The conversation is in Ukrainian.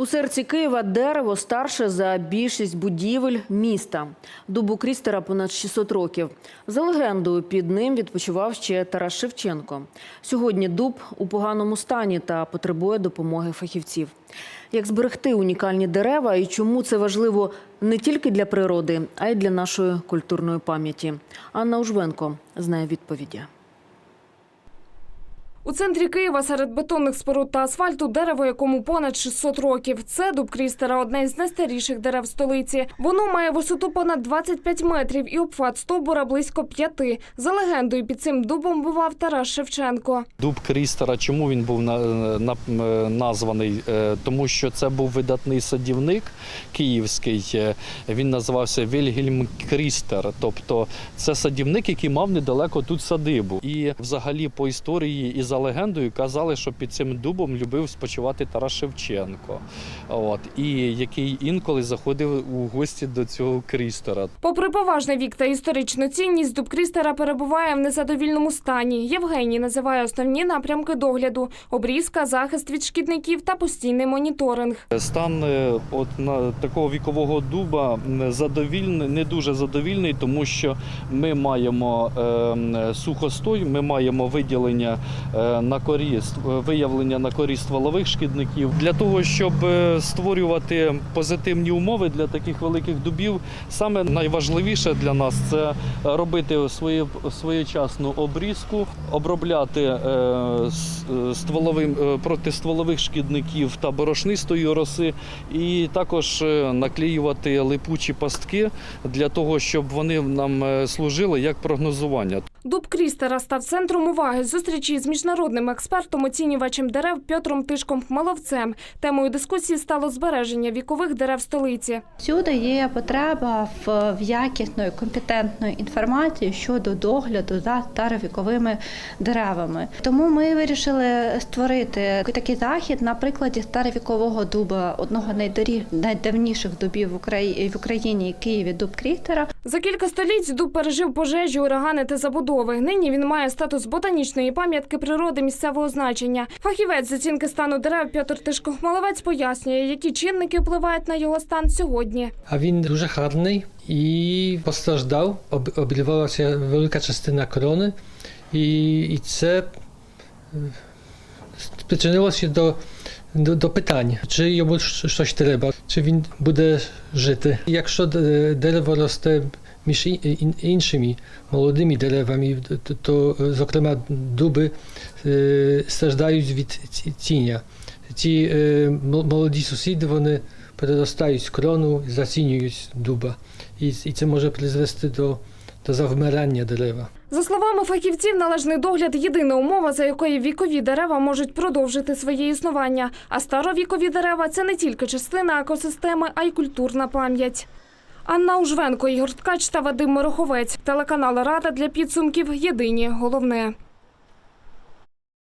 У серці Києва дерево старше за більшість будівель міста. Дубу Крістера понад 600 років. За легендою, під ним відпочивав ще Тарас Шевченко. Сьогодні дуб у поганому стані та потребує допомоги фахівців. Як зберегти унікальні дерева і чому це важливо не тільки для природи, а й для нашої культурної пам'яті? Анна Ужвенко знає відповіді. У центрі Києва серед бетонних споруд та асфальту дерево, якому понад 600 років. Це дуб Крістера, одне із найстаріших дерев столиці. Воно має висоту понад 25 метрів і обхват стовбура близько п'яти. За легендою, під цим дубом бував Тарас Шевченко. Дуб Крістера, чому він був на, на, названий? Е, Тому що це був видатний садівник київський. Е, Він називався Вільгельм Крістер. Тобто це садівник, який мав недалеко тут садибу. І взагалі по історії і за легендою казали, що під цим дубом любив спочивати Тарас Шевченко. От, і який інколи заходив у гості до цього Крістера. Попри поважний вік та історичну цінність, дуб Крістера перебуває в незадовільному стані. Євгеній називає основні напрямки догляду: обрізка, захист від шкідників та постійний моніторинг. Стан е, от на такого вікового дуба задовільний, не дуже задовільний, тому що ми маємо е, сухостой, ми маємо виділення е, на корі, виявлення на корі стволових шкідників. Для того, щоб е, створювати позитивні умови для таких великих дубів, саме найважливіше для нас це робити своє, своєчасну обрізку, обробляти е, е, стволовим проти стволових шкідників та борошнистої роси, і також наклеювати липучі пастки для того, щоб вони нам служили як прогнозування. Дуб Крістера став центром уваги зустрічі з міжнародним експертом, оцінювачем дерев Пьотром Тишком Хмеловцем. Темою дискусії стало збереження вікових дерев столиці. Всюди є потреба в, якісної компетентної інформації щодо догляду за старовіковими деревами. Тому ми вирішили створити такий захід на прикладі старовікового дуба, одного найдавніших дубів в Україні, Україні Києві, дуб Крістера. За кілька століть дуб пережив пожежі, урагани та забудови. Нині він має статус ботанічної пам'ятки природи місцевого значення. Фахівець з оцінки стану дерев Пьотр Тишко Хмеловець пояснює, які чинники впливають на його стан сьогодні. A він дуже гарний і постраждав, об, обірвалася велика частина корони, і, і це е, спричинилося до, до, до питань, чи йому щось треба, чи він буде жити. Якщо дерево росте між іншими молодими деревами, то, зокрема дуби е, страждають від тіня. Ці е, молоді сусіди вони переростають крону, зацінюють дуба. І це може призвести до, до завмирання дерева. За словами фахівців, належний догляд єдина умова, за якої вікові дерева можуть продовжити своє існування. А старовікові дерева це не тільки частина екосистеми, а й культурна пам'ять. Анна Ужвенко, Ігор Ткач та Вадим Мороховець. Телеканал Рада для підсумків. Єдині головне.